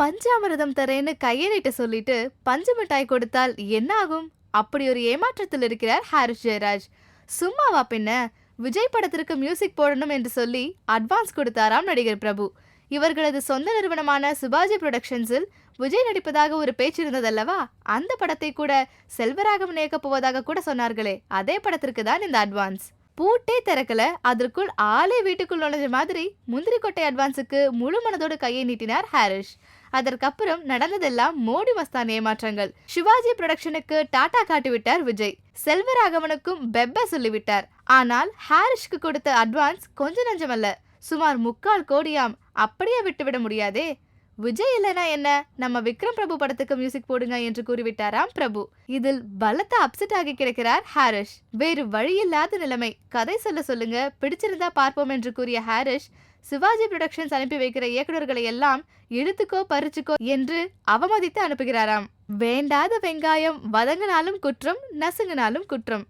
பஞ்சாமிரதம் தரேன்னு கையை சொல்லிட்டு பஞ்சு மிட்டாய் கொடுத்தால் என்ன ஆகும் அப்படி ஒரு ஏமாற்றத்தில் இருக்கிறார் ஹாரிஸ் ஜெயராஜ். சும்மாவா பின்ன? விஜய் படத்திற்கு மியூசிக் போடணும் என்று சொல்லி அட்வான்ஸ் கொடுத்தாராம் நடிகர் பிரபு. இவர்களது சொந்த நிறுவனமான சுபாஜி புரொடக்ஷன்ஸில் விஜய் நடிப்பதாக ஒரு பேச்சு இருந்ததல்லவா? அந்த படத்தை கூட செல்வராகவன் இயக்கப் போவதாக கூட சொன்னார்களே. அதே படத்திற்கு தான் இந்த அட்வான்ஸ் பூட்டே திறக்கல. அதற்குள் ஆளே வீட்டுக்குள் நுழைஞ்ச மாதிரி முந்திரி கொட்டை அட்வான்ஸுக்கு முழு மனதோடு கையை நீட்டினார் ஹாரிஷ் அதற்கப்புறம் நடந்ததெல்லாம் மோடி மஸ்தான் ஏமாற்றங்கள். சிவாஜி ப்ரொடக்ஷனுக்கு டாடா காட்டிவிட்டார் விஜய். செல்வராகவனுக்கும் பெப்ப சொல்லிவிட்டார். ஆனால் ஹாரிஷ்க்கு கொடுத்த அட்வான்ஸ் கொஞ்ச நஞ்சமல்ல. சுமார் முக்கால் கோடியாம். அப்படியே விட்டுவிட முடியாதே. விஜய் இல்லைனா என்ன? நம்ம விக்ரம் பிரபு படத்துக்கு மியூசிக் போடுங்க என்று கூறிவிட்டாராம் பிரபு. இதில் பலத்த அப்செட் ஆகி கிடக்கிறார் ஹாரிஷ். வேறு வழியில்லாத நிலைமை. கதை சொல்ல சொல்லுங்க. பிடிச்சிருந்தா பார்ப்போம் என்று கூறிய ஹாரிஷ் சிவாஜி புரொடக்ஷன்ஸ் அனுப்பி வைக்கிற இயக்குநர்களை எல்லாம் இழுத்துக்கோ பறிச்சுக்கோ என்று அவமதித்து அனுப்புகிறாராம். வேண்டாத வெங்காயம் வதங்கினாலும் குற்றம் நசுங்கினாலும் குற்றம்.